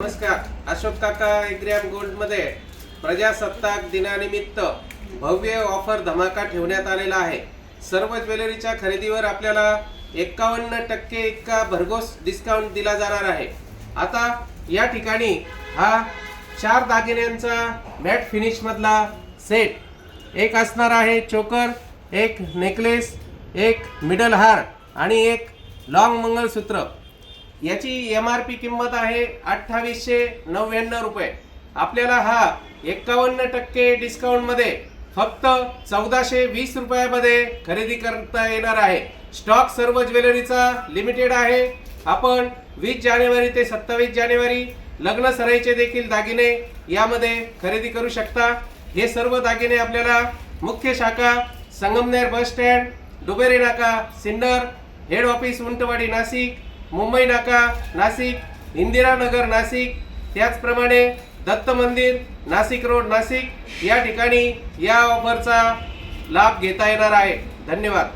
नमस्कार अशोक काका एग्रियाम गोल्डमध्ये प्रजासत्ताक दिनानिमित्त भव्य ऑफर धमाका ठेवण्यात आलेला आहे. सर्व ज्वेलरीच्या खरेदीवर आपल्याला एकावन्न टक्के इतका भरघोस डिस्काउंट दिला जाणार आहे. आता या ठिकाणी हा चार दागिन्यांचा मॅट फिनिश मधला सेट एक असणार आहे चोकर एक नेकलेस एक मिडल हार आणि एक लॉंग मंगलसूत्र याची एम आर पी किंमत आहे अठ्ठावीसशे नव्याण्णव रुपये. आपल्याला हा एकावन्न टक्के डिस्काउंटमध्ये फक्त चौदाशे वीस रुपयामध्ये खरेदी करता येणार आहे. स्टॉक सर्व ज्वेलरीचा लिमिटेड आहे. आपण वीस जानेवारी ते सत्तावीस जानेवारी लग्न सराईचे देखील दागिने यामध्ये खरेदी करू शकता. हे सर्व दागिने आपल्याला मुख्य शाखा Sangamner bus stand Dubere Naka Sinnar head office Untwadi Nashik Mumbai Naka Nashik Indiranagar Nashik. त्याचप्रमाणे दत्त मंदिर नाशिक रोड नाशिक. या ठिकाणी या ऑफरचा लाभ घेता येणार आहे. धन्यवाद.